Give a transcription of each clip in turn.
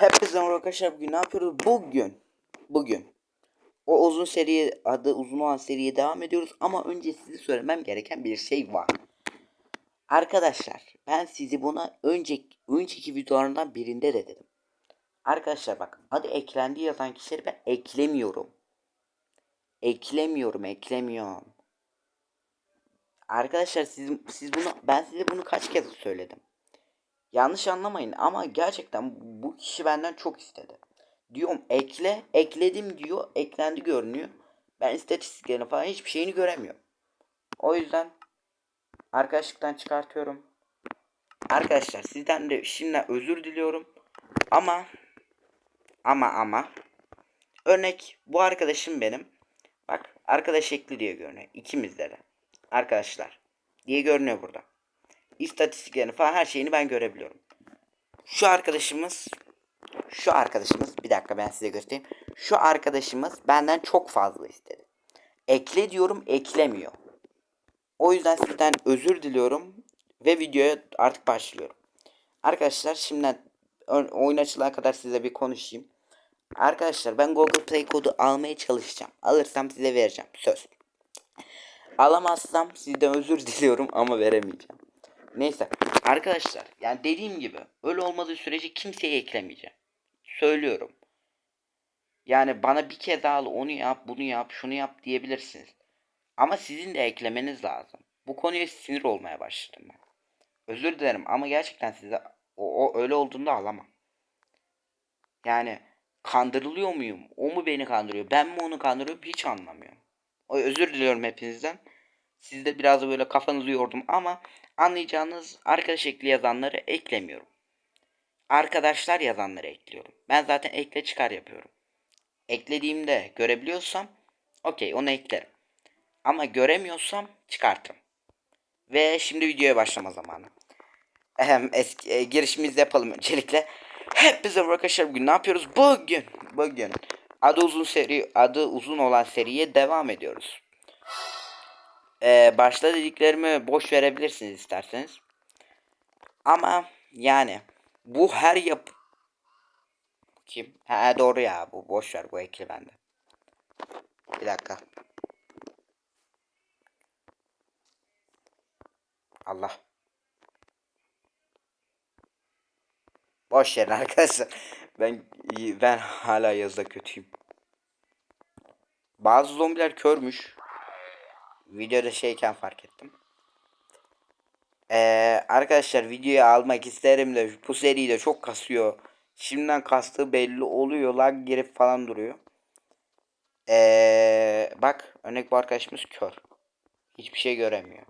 Hepinize merhaba arkadaşlar bugün ne yapıyoruz? Bugün Bugün O uzun seri adı uzun olan seriye devam ediyoruz ama önce size söylemem gereken bir şey var. Arkadaşlar ben sizi buna önceki, önceki videolarından birinde de dedim. Arkadaşlar bak adı eklendi yazan kişileri ben eklemiyorum. Eklemiyorum eklemiyorum. Arkadaşlar siz, siz bunu ben size bunu kaç kez söyledim. Yanlış anlamayın ama gerçekten bu kişi benden çok istedi. Diyorum ekle, ekledim diyor, eklendi görünüyor. Ben istatistiklerini falan hiçbir şeyini göremiyorum. O yüzden arkadaşlıktan çıkartıyorum. Arkadaşlar sizden de şimdiden özür diliyorum. Ama ama ama örnek bu arkadaşım benim. Bak arkadaş ekli diye görünüyor. İkimizde de. Arkadaşlar diye görünüyor burada istatistiklerini falan her şeyini ben görebiliyorum. Şu arkadaşımız şu arkadaşımız bir dakika ben size göstereyim. Şu arkadaşımız benden çok fazla istedi. Ekle diyorum eklemiyor. O yüzden sizden özür diliyorum ve videoya artık başlıyorum. Arkadaşlar şimdiden oyun açılana kadar size bir konuşayım. Arkadaşlar ben Google Play kodu almaya çalışacağım. Alırsam size vereceğim. Söz. Alamazsam sizden özür diliyorum ama veremeyeceğim. Neyse arkadaşlar yani dediğim gibi öyle olmadığı sürece kimseye eklemeyeceğim. Söylüyorum. Yani bana bir kez al onu yap bunu yap şunu yap diyebilirsiniz. Ama sizin de eklemeniz lazım. Bu konuya sinir olmaya başladım ben. Özür dilerim ama gerçekten size o, o öyle olduğunda alamam. Yani kandırılıyor muyum? O mu beni kandırıyor? Ben mi onu kandırıyorum? Hiç anlamıyorum. O özür diliyorum hepinizden. Siz de biraz böyle kafanızı yordum ama anlayacağınız arkadaş ekli yazanları eklemiyorum. Arkadaşlar yazanları ekliyorum. Ben zaten ekle çıkar yapıyorum. Eklediğimde görebiliyorsam okey onu eklerim. Ama göremiyorsam çıkartırım. Ve şimdi videoya başlama zamanı. Ehem, eski, e, girişimizi yapalım öncelikle. Hepinize arkadaşlar bugün ne yapıyoruz? Bugün, bugün adı uzun seri, adı uzun olan seriye devam ediyoruz. Ee, başta dediklerimi boş verebilirsiniz isterseniz. Ama yani bu her yap kim? Ha doğru ya bu boş ver bu ekli bende. Bir dakika. Allah. Boş verin arkadaşlar. Ben ben hala yazda kötüyüm. Bazı zombiler körmüş. Videoda şeyken fark ettim. Ee, arkadaşlar videoyu almak isterim de bu seride çok kasıyor. Şimdiden kastığı belli oluyor. Lag girip falan duruyor. Ee, bak örnek bu arkadaşımız kör. Hiçbir şey göremiyor.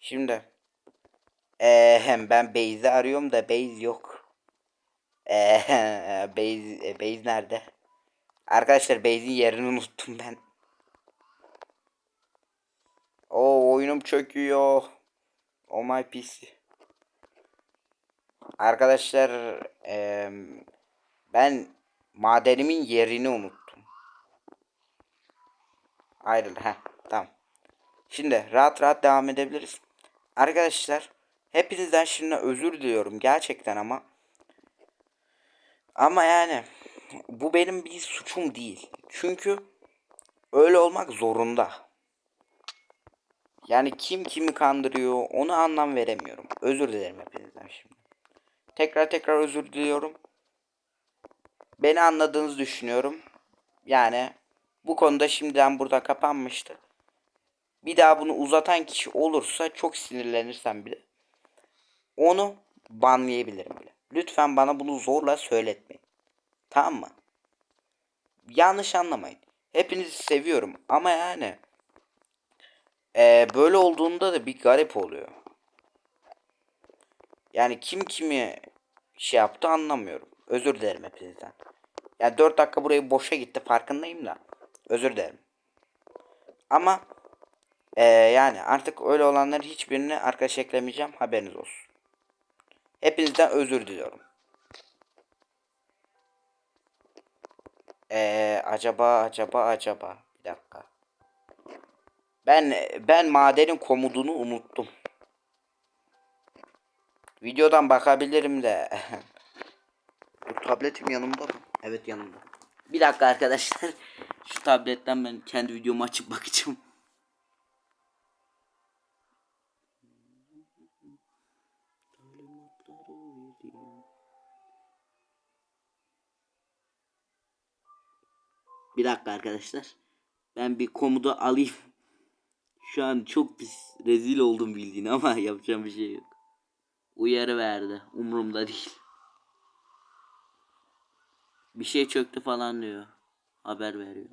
Şimdi ee, ben Beyz'i arıyorum da Beyz yok. Ee, Beyz, Beyz nerede? Arkadaşlar Beyz'in yerini unuttum ben. O oyunum çöküyor. Oh my PC. Arkadaşlar e, ben madenimin yerini unuttum. Ayrıl ha tamam. Şimdi rahat rahat devam edebiliriz. Arkadaşlar hepinizden şimdi özür diliyorum gerçekten ama ama yani bu benim bir suçum değil. Çünkü öyle olmak zorunda. Yani kim kimi kandırıyor onu anlam veremiyorum. Özür dilerim hepinizden şimdi. Tekrar tekrar özür diliyorum. Beni anladığınızı düşünüyorum. Yani bu konuda şimdiden burada kapanmıştı. Bir daha bunu uzatan kişi olursa çok sinirlenirsem bile onu banlayabilirim bile. Lütfen bana bunu zorla söyletmeyin. Tamam mı? Yanlış anlamayın. Hepinizi seviyorum ama yani ee, böyle olduğunda da bir garip oluyor. Yani kim kimi şey yaptı anlamıyorum. Özür dilerim hepinizden. Yani 4 dakika burayı boşa gitti farkındayım da. Özür dilerim. Ama ee, yani artık öyle olanların hiçbirini arkadaş eklemeyeceğim. Haberiniz olsun. Hepinizden özür diliyorum. Ee, acaba acaba acaba bir dakika. Ben ben madenin komudunu unuttum. Videodan bakabilirim de. Dur tabletim yanımda mı? Evet yanımda. Bir dakika arkadaşlar. Şu tabletten ben kendi videomu açıp bakacağım. Bir dakika arkadaşlar. Ben bir komudu alayım. Şu an çok pis rezil oldum bildiğin ama yapacağım bir şey yok. Uyarı verdi. Umurumda değil. Bir şey çöktü falan diyor. Haber veriyor.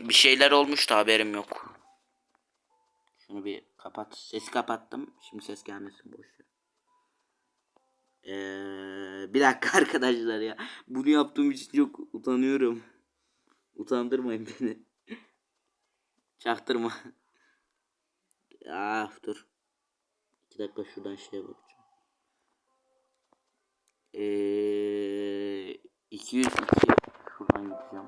Bir şeyler olmuş da haberim yok. Şunu bir kapat. Sesi kapattım. Şimdi ses gelmesin boş. Ee, bir dakika arkadaşlar ya. Bunu yaptığım için çok utanıyorum. Utandırmayın beni. Çaktırma. ah dur. İki dakika şuradan şeye bakacağım. Ee, 202 şuradan gideceğim.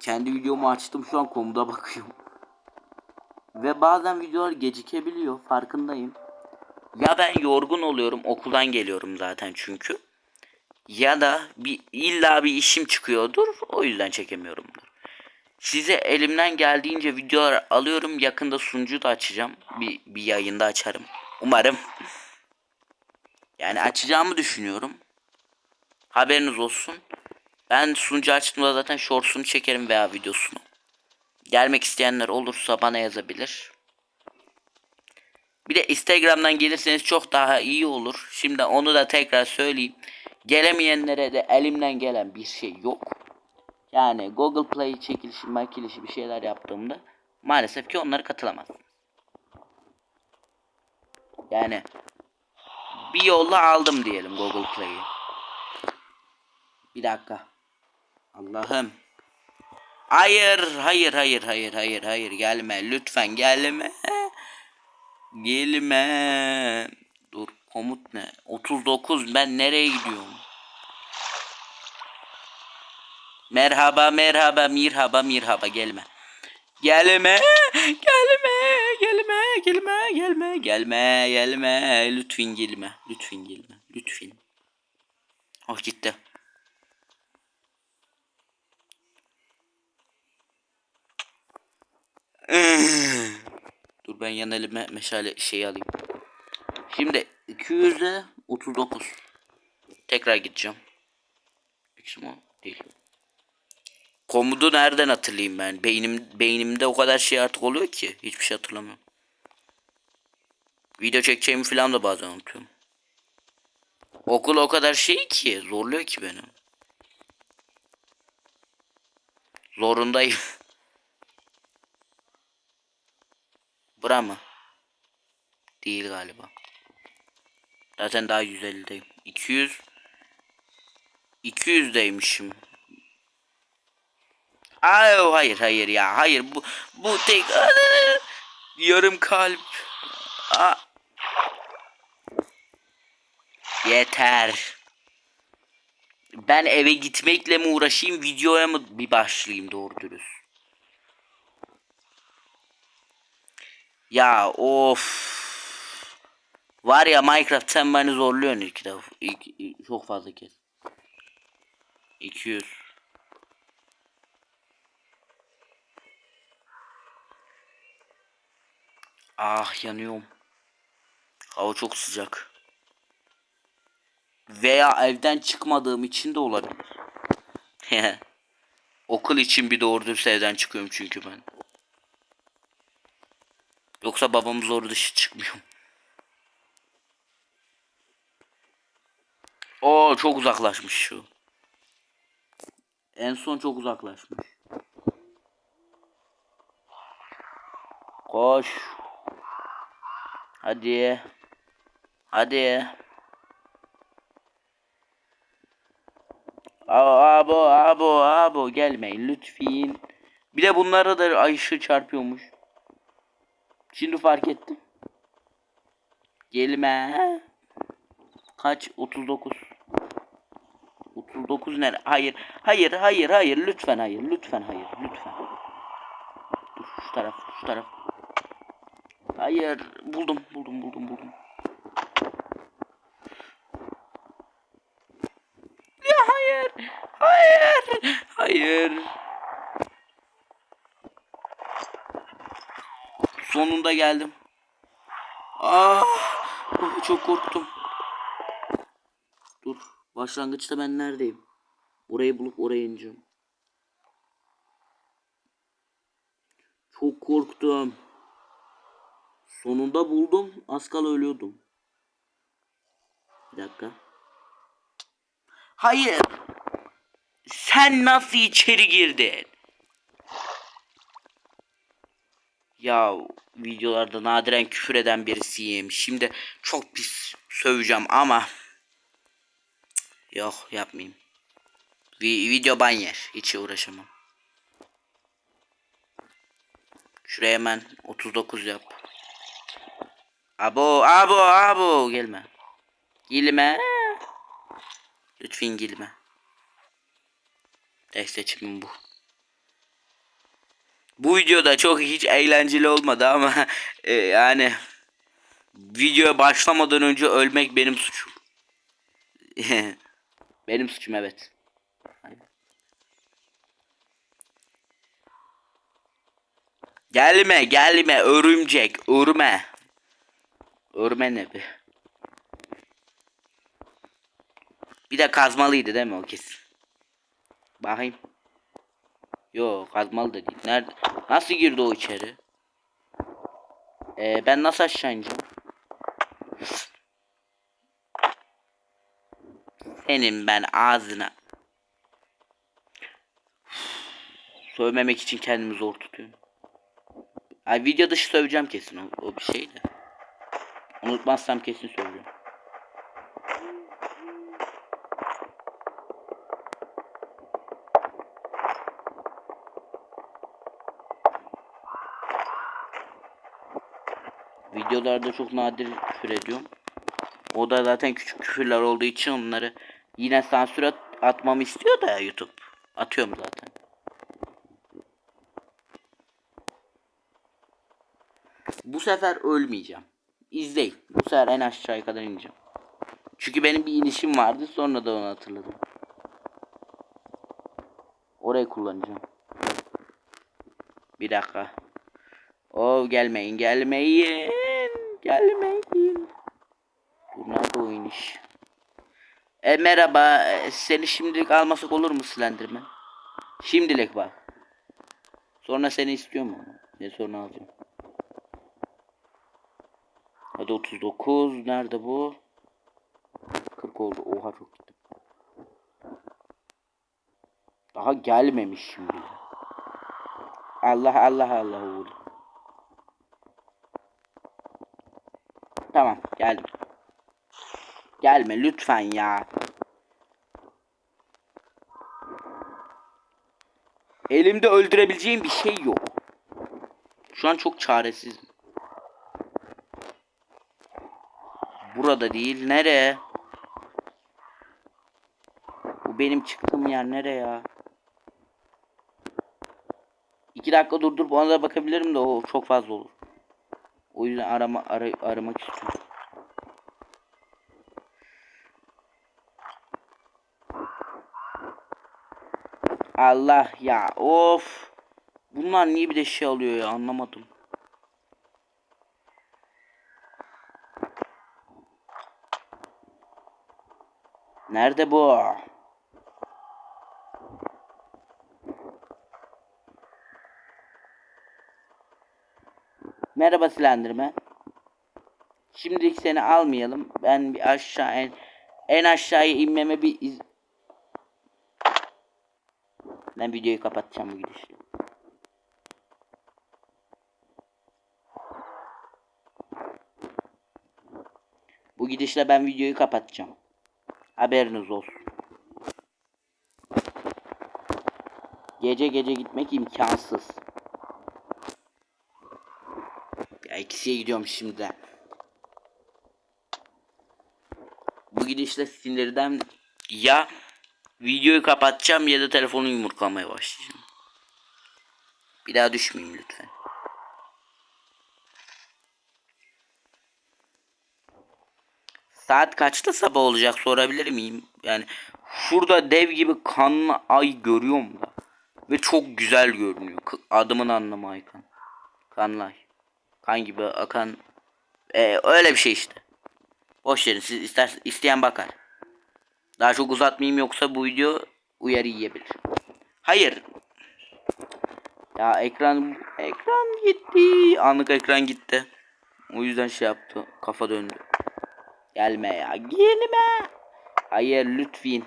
Kendi videomu açtım şu an komuda bakıyorum. Ve bazen videolar gecikebiliyor farkındayım. Ya ben yorgun oluyorum okuldan geliyorum zaten çünkü. Ya da bir illa bir işim çıkıyordur o yüzden çekemiyorumdur. Size elimden geldiğince videolar alıyorum. Yakında sunucu da açacağım. Bir, bir yayında açarım. Umarım. Yani açacağımı düşünüyorum. Haberiniz olsun. Ben sunucu açtığımda zaten shorts'unu çekerim veya videosunu. Gelmek isteyenler olursa bana yazabilir. Bir de Instagram'dan gelirseniz çok daha iyi olur. Şimdi onu da tekrar söyleyeyim. Gelemeyenlere de elimden gelen bir şey yok. Yani Google Play çekilişi, makilişi bir şeyler yaptığımda maalesef ki onlara katılamazsınız. Yani bir yolla aldım diyelim Google Play'i. Bir dakika. Allah'ım. Hayır, hayır, hayır, hayır, hayır, hayır. Gelme. Lütfen gelme. Gelme. Dur komut ne? 39 ben nereye gidiyorum? Merhaba merhaba mirhaba mirhaba gelme. Gelme gelme gelme gelme gelme gelme gelme lütfen gelme lütfen gelme lütfen. Oh gitti. Dur ben yan elime meşale şey alayım. Şimdi 200'e 39. Tekrar gideceğim. O? Değil. Komudu nereden hatırlayayım ben? Beynim beynimde o kadar şey artık oluyor ki hiçbir şey hatırlamıyorum. Video çekeceğimi falan da bazen unutuyorum. Okul o kadar şey ki zorluyor ki beni. Zorundayım. Bura mı? Değil galiba. Zaten daha 150'deyim. 200 200'deymişim. Ay hayır hayır ya hayır bu bu tek yarım kalp. Aa. Yeter. Ben eve gitmekle mi uğraşayım videoya mı bir başlayayım doğru dürüst. Ya of. Var ya Minecraft sen beni zorluyorsun ilk defa. İlk, ilk- çok fazla kez. 200. Ah yanıyorum. Hava çok sıcak. Veya evden çıkmadığım için de olabilir. Okul için bir doğru dürüst evden çıkıyorum çünkü ben. Yoksa babam zor dışı çıkmıyor. Oo çok uzaklaşmış şu. En son çok uzaklaşmış. Koş. Hadi. Hadi. Abo abo abo gelmeyin lütfen. Bir de bunlara da ayışı çarpıyormuş. Şimdi fark ettim. Gelme. Kaç? 39. 39 nere? Hayır. Hayır, hayır, hayır. Lütfen hayır. Lütfen hayır. Lütfen. Dur şu taraf, şu taraf. Hayır. Buldum. Buldum. Buldum. Buldum. Ya hayır. Hayır. Hayır. Sonunda geldim. Ah, çok korktum. Dur. Başlangıçta ben neredeyim? Orayı bulup oraya ineceğim. Çok korktum. Sonunda buldum. Az kala ölüyordum. Bir dakika. Hayır. Sen nasıl içeri girdin? Ya videolarda nadiren küfür eden birisiyim. Şimdi çok pis söveceğim ama yok yapmayayım. Vi- video ban yer. Hiç uğraşamam. Şuraya hemen 39 yap. Abo abo abo gelme. Gelme. Lütfen gelme. Tek seçimim bu. Bu videoda çok hiç eğlenceli olmadı ama e, yani videoya başlamadan önce ölmek benim suçum. benim suçum evet. Gelme gelme örümcek örme. Örme ne be? Bir de kazmalıydı değil mi o kesin? Bakayım. Yo kazmalı da değil. Nerede? Nasıl girdi o içeri? Ee, ben nasıl aşağı ineceğim? Senin ben ağzına. Sövmemek için kendimi zor tutuyorum. Ay video dışı söveceğim kesin o, o bir şey de. Unutmazsam kesin söyleyeceğim. Videolarda çok nadir küfür ediyorum. O da zaten küçük küfürler olduğu için onları yine sansür at atmamı istiyor da YouTube. Atıyorum zaten. Bu sefer ölmeyeceğim. İzleyin. Bu sefer en aşağıya kadar ineceğim. Çünkü benim bir inişim vardı sonra da onu hatırladım. Orayı kullanacağım. Bir dakika. Oh gelmeyin gelmeyin. Gelmeyin. Dur nerede o iniş? E merhaba. e, Seni şimdilik almasak olur mu Slenderman? Şimdilik bak. Sonra seni istiyorum ama. Ne sonra alacağım. Hadi 39. Nerede bu? 40 oldu. Oha çok gittim. Daha gelmemiş şimdi. Allah Allah Allah oldu. Tamam geldim. Gelme lütfen ya. Elimde öldürebileceğim bir şey yok. Şu an çok çaresizim. Burada değil. Nereye? Bu benim çıktığım yer nereye ya? İki dakika durdurup ona da bakabilirim de o çok fazla olur. O yüzden arama ara, aramak istiyorum. Allah ya of. Bunlar niye bir de şey alıyor ya anlamadım. Nerede bu? Merhaba Slenderman. Şimdilik seni almayalım. Ben bir aşağı en, en aşağıya inmeme bir iz... Ben videoyu kapatacağım bu gidişle. Bu gidişle ben videoyu kapatacağım. Haberiniz olsun. Gece gece gitmek imkansız. Ya ikisiye gidiyorum şimdi. Bu gidişle sinirden ya videoyu kapatacağım ya da telefonu yumurtlamaya başlayacağım. Bir daha düşmeyeyim lütfen. Saat kaçta sabah olacak sorabilir miyim? Yani şurada dev gibi kanlı ay görüyorum da. Ve çok güzel görünüyor. Adımın anlamı Aykan. Kanlı ay. Kan gibi akan. Ee, öyle bir şey işte. Boş verin siz ister, isteyen bakar. Daha çok uzatmayayım yoksa bu video uyarı yiyebilir. Hayır. Ya ekran ekran gitti. Anlık ekran gitti. O yüzden şey yaptı. Kafa döndü. Gelme ya. Gelme. Hayır lütfen.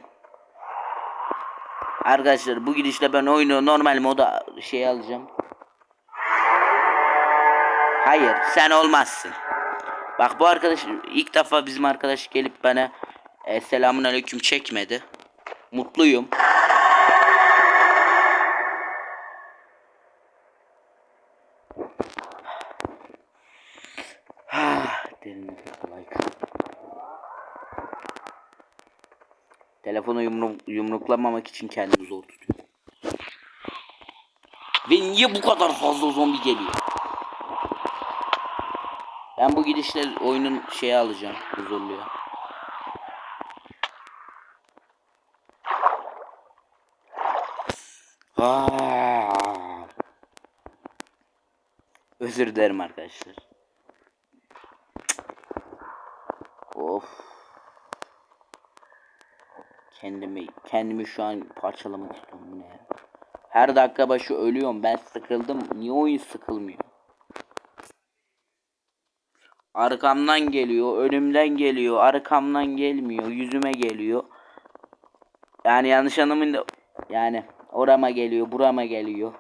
Arkadaşlar bu gidişle ben oyunu normal moda şey alacağım. Hayır sen olmazsın. Bak bu arkadaş ilk defa bizim arkadaş gelip bana e, selamun aleyküm çekmedi. Mutluyum. Ah, Derin Aykın. Telefonu yumruk, yumruklamamak için kendimi zor tutuyorum. Ve niye bu kadar fazla zombi geliyor? Ben bu gidişle oyunun şeyi alacağım. Huzurluyor. Özür dilerim arkadaşlar. Of. Kendimi kendimi şu an parçalamak istiyorum ne? Her dakika başı ölüyorum. Ben sıkıldım. Niye oyun sıkılmıyor? Arkamdan geliyor, önümden geliyor, arkamdan gelmiyor, yüzüme geliyor. Yani yanlış anlamayın da yani orama geliyor, burama geliyor.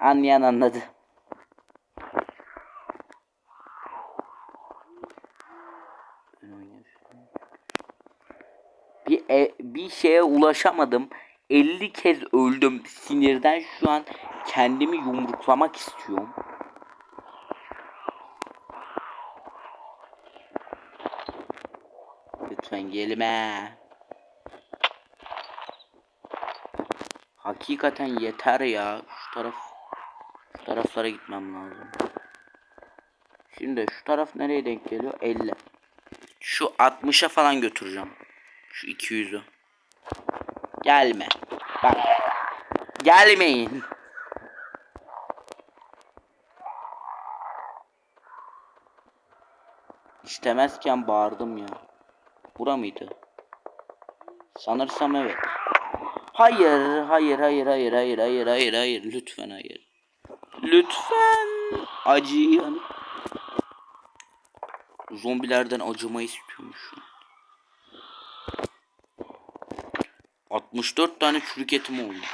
Anlayan anladı. Bir e- bir şeye ulaşamadım. 50 kez öldüm. Sinirden şu an kendimi yumruklamak istiyorum. Lütfen gelme. Hakikaten yeter ya. Şu taraf şu taraflara gitmem lazım. Şimdi şu taraf nereye denk geliyor? 50. Şu 60'a falan götüreceğim. Şu 200'ü. Gelme. Bak. Gelmeyin. İstemezken bağırdım ya. Bura mıydı? Sanırsam evet. Hayır, hayır, hayır, hayır, hayır, hayır, hayır, hayır. Lütfen hayır. Lütfen. Acıyın. Zombilerden acımayı an. 64 tane çürük etim oldu.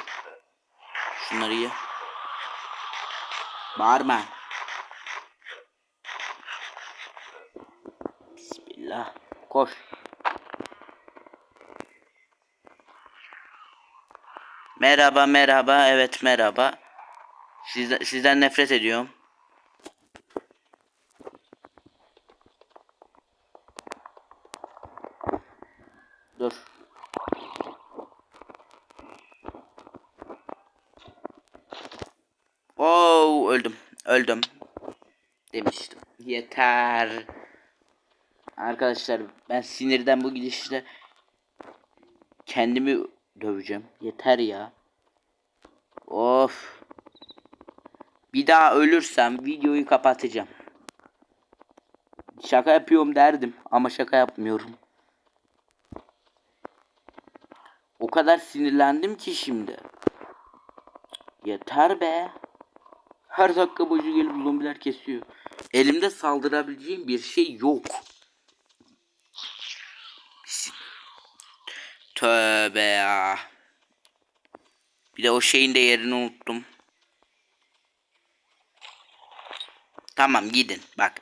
Şunları ye. Bağırma. Bismillah. Koş. Merhaba merhaba evet merhaba. Sizden, sizden nefret ediyorum. Dur. Oo öldüm. Öldüm. Demiştim. Yeter. Arkadaşlar ben sinirden bu gidişle kendimi döveceğim. Yeter ya. Of. Bir daha ölürsem videoyu kapatacağım. Şaka yapıyorum derdim ama şaka yapmıyorum. O kadar sinirlendim ki şimdi. Yeter be. Her dakika boyu gelip zombiler kesiyor. Elimde saldırabileceğim bir şey yok. Tövbe ya. Bir de o şeyin de yerini unuttum. Tamam gidin bak.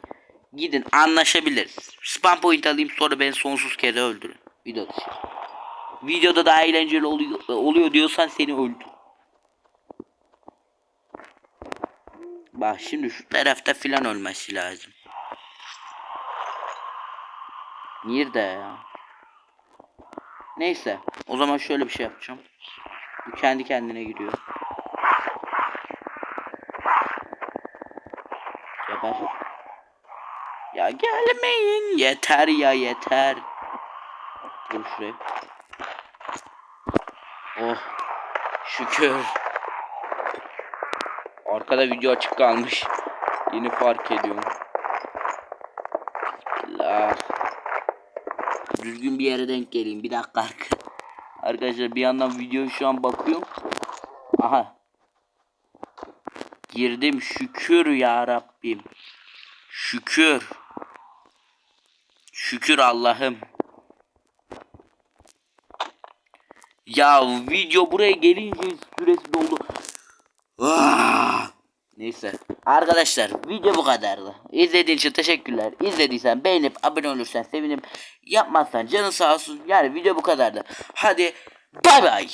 Gidin anlaşabiliriz. Spam point alayım sonra beni sonsuz kere öldürün. Video dışı. Videoda daha eğlenceli oluyor, oluyor diyorsan seni öldür. Bak şimdi şu tarafta filan ölmesi lazım. Nerede ya? Neyse. O zaman şöyle bir şey yapacağım. Bu kendi kendine gidiyor. Geber. Ya gelmeyin. Yeter ya yeter. Dur şuraya. Oh. Şükür. Arkada video açık kalmış. Yeni fark ediyorum. Bismillah. Düzgün bir yere denk geleyim. Bir dakika arka- arkadaşlar. bir yandan video şu an bakıyorum. Aha. Girdim şükür ya Rabbim. Şükür. Şükür Allah'ım. Ya video buraya gelince süresi doldu. Ah! Neyse. Arkadaşlar video bu kadardı. İzlediğin için teşekkürler. İzlediysen beğenip abone olursan sevinirim. Yapmazsan canın sağ olsun. Yani video bu kadardı. Hadi bay bay.